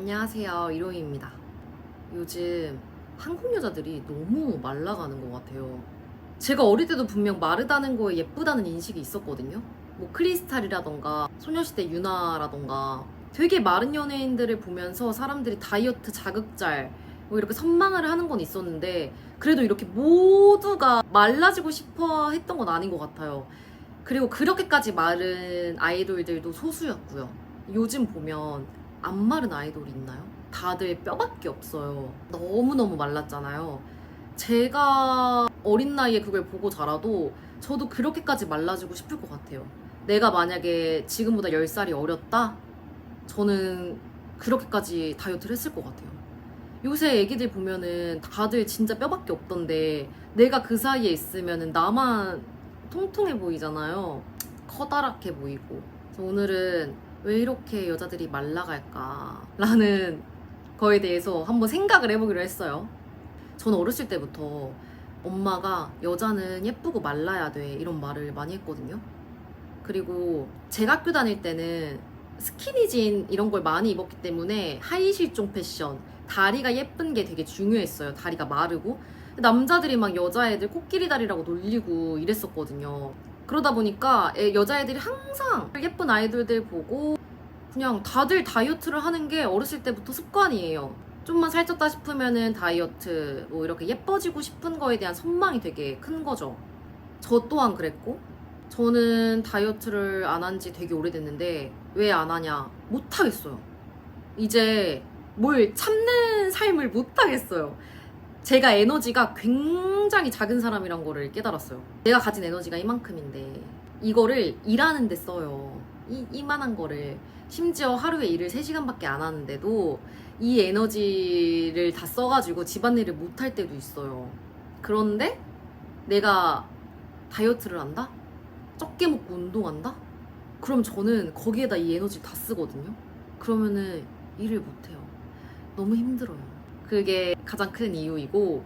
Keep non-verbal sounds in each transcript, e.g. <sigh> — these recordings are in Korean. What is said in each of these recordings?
안녕하세요. 이로이입니다. 요즘 한국 여자들이 너무 말라가는 것 같아요. 제가 어릴 때도 분명 마르다는 거에 예쁘다는 인식이 있었거든요. 뭐 크리스탈이라던가 소녀시대 유나라던가 되게 마른 연예인들을 보면서 사람들이 다이어트 자극잘 뭐 이렇게 선망을 하는 건 있었는데 그래도 이렇게 모두가 말라지고 싶어 했던 건 아닌 것 같아요. 그리고 그렇게까지 마른 아이돌들도 소수였고요. 요즘 보면 안 마른 아이돌이 있나요? 다들 뼈밖에 없어요. 너무너무 말랐잖아요. 제가 어린 나이에 그걸 보고 자라도 저도 그렇게까지 말라지고 싶을 것 같아요. 내가 만약에 지금보다 10살이 어렸다? 저는 그렇게까지 다이어트를 했을 것 같아요. 요새 애기들 보면은 다들 진짜 뼈밖에 없던데 내가 그 사이에 있으면은 나만 통통해 보이잖아요. 커다랗게 보이고. 그래서 오늘은 왜 이렇게 여자들이 말라갈까라는 거에 대해서 한번 생각을 해보기로 했어요. 저는 어렸을 때부터 엄마가 여자는 예쁘고 말라야 돼 이런 말을 많이 했거든요. 그리고 제가 학교 다닐 때는 스키니진 이런 걸 많이 입었기 때문에 하이 실종 패션, 다리가 예쁜 게 되게 중요했어요. 다리가 마르고. 남자들이 막 여자애들 코끼리 다리라고 놀리고 이랬었거든요. 그러다 보니까 애- 여자애들이 항상 예쁜 아이돌들 보고 그냥 다들 다이어트를 하는 게 어렸을 때부터 습관이에요. 좀만 살쪘다 싶으면은 다이어트, 뭐 이렇게 예뻐지고 싶은 거에 대한 선망이 되게 큰 거죠. 저 또한 그랬고, 저는 다이어트를 안 한 지 되게 오래됐는데, 왜 안 하냐? 못 하겠어요. 이제 뭘 참는 삶을 못 하겠어요. 제가 에너지가 굉장히 작은 사람이란 거를 깨달았어요. 내가 가진 에너지가 이만큼인데, 이거를 일하는 데 써요. 이, 이만한 거를. 심지어 하루에 일을 3시간밖에 안 하는데도 이 에너지를 다 써가지고 집안일을 못 할 때도 있어요. 그런데 내가 다이어트를 한다? 적게 먹고 운동한다? 그럼 저는 거기에다 이 에너지를 다 쓰거든요. 그러면은 일을 못 해요. 너무 힘들어요. 그게 가장 큰 이유이고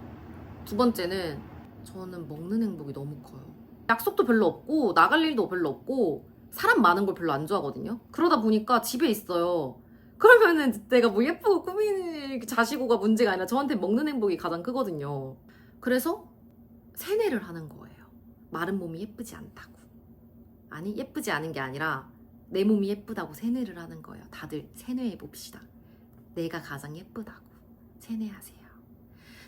두 번째는 저는 먹는 행복이 너무 커요. 약속도 별로 없고 나갈 일도 별로 없고 사람 많은 걸 별로 안 좋아하거든요. 그러다 보니까 집에 있어요. 그러면은 내가 뭐 예쁘고 꾸미는 자시고가 문제가 아니라 저한테 먹는 행복이 가장 크거든요. 그래서 세뇌를 하는 거예요. 마른 몸이 예쁘지 않다고. 아니, 예쁘지 않은 게 아니라 내 몸이 예쁘다고 세뇌를 하는 거예요. 다들 세뇌해 봅시다. 내가 가장 예쁘다고. 세뇌하세요.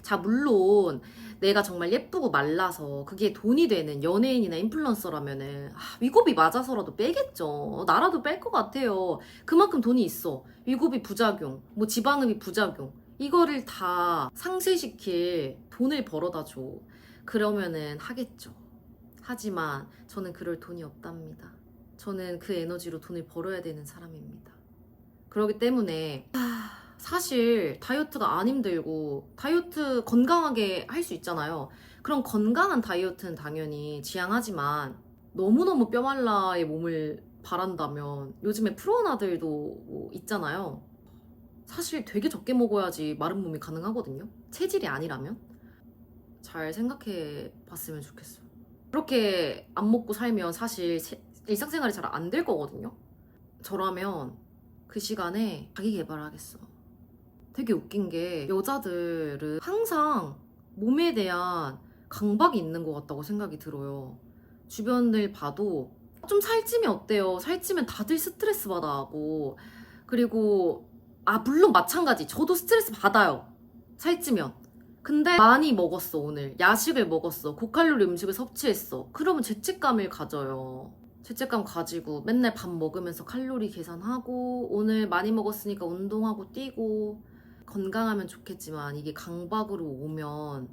자, 물론 내가 정말 예쁘고 말라서 그게 돈이 되는 연예인이나 인플루언서라면은 아, 위고비 맞아서라도 빼겠죠. 나라도 뺄 것 같아요. 그만큼 돈이 있어. 위고비 부작용, 뭐 지방흡입 부작용. 이거를 다 상쇄시킬 돈을 벌어다 줘. 그러면은 하겠죠. 하지만 저는 그럴 돈이 없답니다. 저는 그 에너지로 돈을 벌어야 되는 사람입니다. 그렇기 때문에 아, 사실 다이어트가 안 힘들고 다이어트 건강하게 할 수 있잖아요. 그럼 건강한 다이어트는 당연히 지향하지만 너무너무 뼈말라의 몸을 바란다면 요즘에 프로나들도 뭐 있잖아요. 사실 되게 적게 먹어야지 마른 몸이 가능하거든요. 체질이 아니라면 잘 생각해 봤으면 좋겠어요. 그렇게 안 먹고 살면 사실 세- 일상생활이 잘 안 될 거거든요. 저라면 그 시간에 자기 개발을 하겠어. 되게 웃긴 게 여자들은 항상 몸에 대한 강박이 있는 것 같다고 생각이 들어요. 주변을 봐도 좀 살찌면 어때요? 살찌면 다들 스트레스 받아 하고 그리고 아 물론 마찬가지 저도 스트레스 받아요. 살찌면 근데 많이 먹었어 오늘 야식을 먹었어 고칼로리 음식을 섭취했어 그러면 죄책감을 가져요. 죄책감 가지고 맨날 밥 먹으면서 칼로리 계산하고 오늘 많이 먹었으니까 운동하고 뛰고 건강하면 좋겠지만 이게 강박으로 오면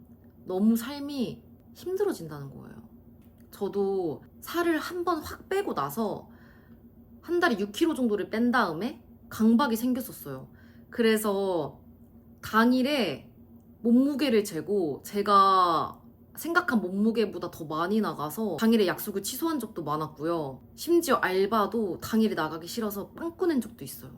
너무 삶이 힘들어진다는 거예요. 저도 살을 한 번 확 빼고 나서 한 달에 6kg 정도를 뺀 다음에 강박이 생겼었어요. 그래서 당일에 몸무게를 재고 제가 생각한 몸무게보다 더 많이 나가서 당일에 약속을 취소한 적도 많았고요. 심지어 알바도 당일에 나가기 싫어서 빵 꺼낸 적도 있어요.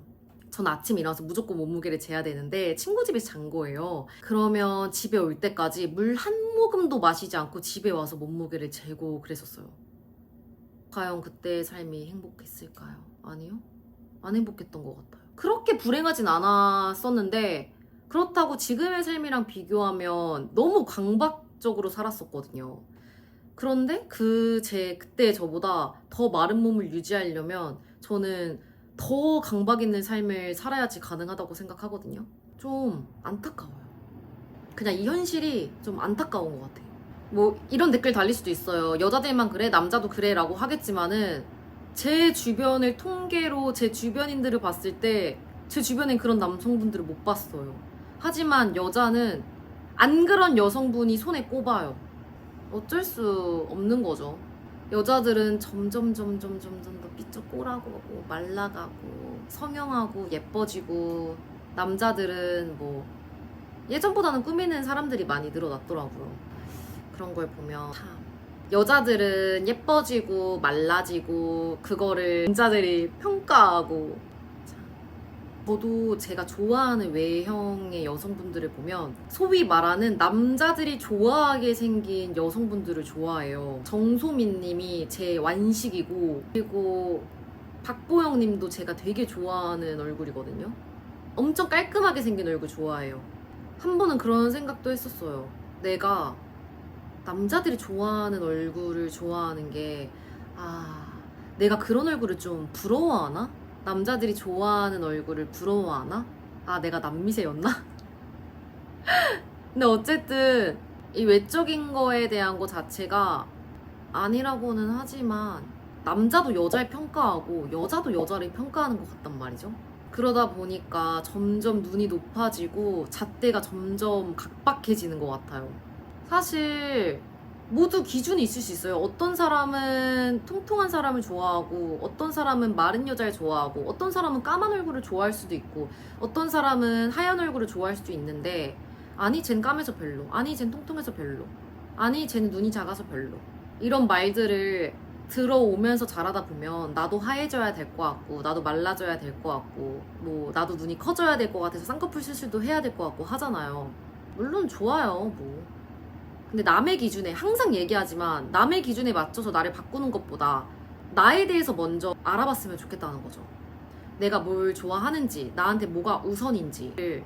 전 아침 일어나서 무조건 몸무게를 재야 되는데 친구 집에서 잔 거예요. 그러면 집에 올 때까지 물 한 모금도 마시지 않고 집에 와서 몸무게를 재고 그랬었어요. 과연 그때의 삶이 행복했을까요? 아니요? 안 행복했던 것 같아요. 그렇게 불행하진 않았었는데 그렇다고 지금의 삶이랑 비교하면 너무 강박적으로 살았었거든요. 그런데 그 제 그때 저보다 더 마른 몸을 유지하려면 저는 더 강박 있는 삶을 살아야지 가능하다고 생각하거든요. 좀 안타까워요. 그냥 이 현실이 좀 안타까운 것 같아요. 뭐 이런 댓글 달릴 수도 있어요. 여자들만 그래, 남자도 그래 라고 하겠지만은 제 주변을 통계로 제 주변인들을 봤을 때 제 주변엔 그런 남성분들을 못 봤어요. 하지만 여자는 안 그런 여성분이 손에 꼽아요. 어쩔 수 없는 거죠. 여자들은 점점 점점 점점 더 삐쩍 꼬라고 말라가고 성형하고 예뻐지고 남자들은 뭐 예전보다는 꾸미는 사람들이 많이 늘어났더라고요. 그런 걸 보면 참 여자들은 예뻐지고 말라지고 그거를 남자들이 평가하고 참. 저도 제가 좋아하는 외형의 여성분들을 보면 소위 말하는 남자들이 좋아하게 생긴 여성분들을 좋아해요. 정소민 님이 제 완식이고 그리고 박보영 님도 제가 되게 좋아하는 얼굴이거든요. 엄청 깔끔하게 생긴 얼굴 좋아해요. 한 번은 그런 생각도 했었어요. 내가 남자들이 좋아하는 얼굴을 좋아하는 게, 아, 내가 그런 얼굴을 좀 부러워하나? 남자들이 좋아하는 얼굴을 부러워하나? 아, 내가 남미세였나? <laughs> 근데 어쨌든, 이 외적인 거에 대한 거 자체가 아니라고는 하지만, 남자도 여자를 평가하고, 여자도 여자를 평가하는 것 같단 말이죠. 그러다 보니까 점점 눈이 높아지고 잣대가 점점 각박해지는 것 같아요. 사실 모두 기준이 있을 수 있어요. 어떤 사람은 통통한 사람을 좋아하고, 어떤 사람은 마른 여자를 좋아하고, 어떤 사람은 까만 얼굴을 좋아할 수도 있고, 어떤 사람은 하얀 얼굴을 좋아할 수도 있는데, 아니, 쟨 까매서 별로. 아니, 쟨 통통해서 별로. 아니, 쟨 눈이 작아서 별로. 이런 말들을 들어오면서 자라다 보면 나도 하얘져야 될 것 같고 나도 말라져야 될 것 같고 뭐 나도 눈이 커져야 될 것 같아서 쌍꺼풀 수술도 해야 될 것 같고 하잖아요 물론 좋아요 뭐 근데 남의 기준에 항상 얘기하지만 남의 기준에 맞춰서 나를 바꾸는 것보다 나에 대해서 먼저 알아봤으면 좋겠다는 거죠 내가 뭘 좋아하는지 나한테 뭐가 우선인지를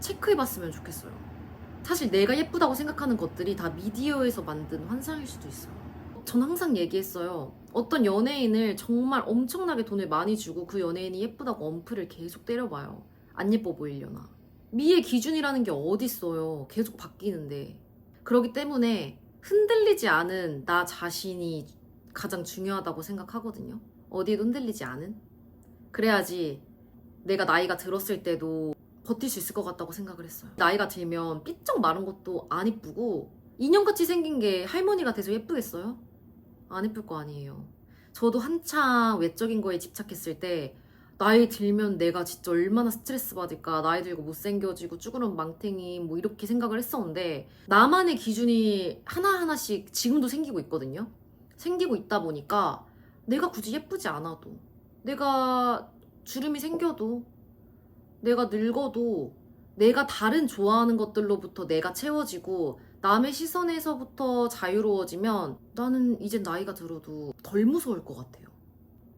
체크해봤으면 좋겠어요 사실 내가 예쁘다고 생각하는 것들이 다 미디어에서 만든 환상일 수도 있어요 전 항상 얘기했어요. 어떤 연예인을 정말 엄청나게 돈을 많이 주고 그 연예인이 예쁘다고 엄플을 계속 때려봐요. 안 예뻐 보이려나. 미의 기준이라는 게 어딨어요. 계속 바뀌는데. 그러기 때문에 흔들리지 않은 나 자신이 가장 중요하다고 생각하거든요. 어디에도 흔들리지 않은? 그래야지 내가 나이가 들었을 때도 버틸 수 있을 것 같다고 생각을 했어요. 나이가 들면 삐쩍 마른 것도 안 이쁘고 인형같이 생긴 게 할머니가 돼서 예쁘겠어요? 안 예쁠 거 아니에요. 저도 한창 외적인 거에 집착했을 때 나이 들면 내가 진짜 얼마나 스트레스 받을까 나이 들고 못생겨지고 쭈그런 망탱이 뭐 이렇게 생각을 했었는데 나만의 기준이 하나하나씩 지금도 생기고 있거든요. 생기고 있다 보니까 내가 굳이 예쁘지 않아도 내가 주름이 생겨도 내가 늙어도 내가 다른 좋아하는 것들로부터 내가 채워지고 남의 시선에서부터 자유로워지면 나는 이제 나이가 들어도 덜 무서울 것 같아요.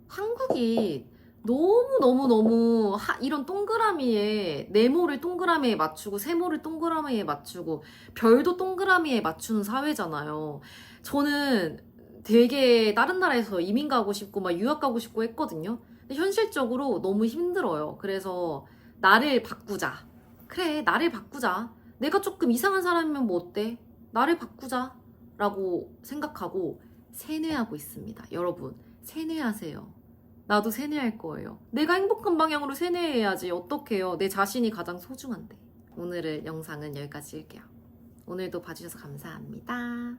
한국이 너무너무너무 하- 이런 동그라미에 네모를 동그라미에 맞추고 세모를 동그라미에 맞추고 별도 동그라미에 맞추는 사회잖아요. 저는 되게 다른 나라에서 이민 가고 싶고 막 유학 가고 싶고 했거든요. 근데 현실적으로 너무 힘들어요. 그래서 나를 바꾸자. 그래, 나를 바꾸자. 내가 조금 이상한 사람이면 뭐 어때? 나를 바꾸자. 라고 생각하고 세뇌하고 있습니다. 여러분, 세뇌하세요. 나도 세뇌할 거예요. 내가 행복한 방향으로 세뇌해야지. 어떡해요. 내 자신이 가장 소중한데. 오늘의 영상은 여기까지 할게요. 오늘도 봐주셔서 감사합니다.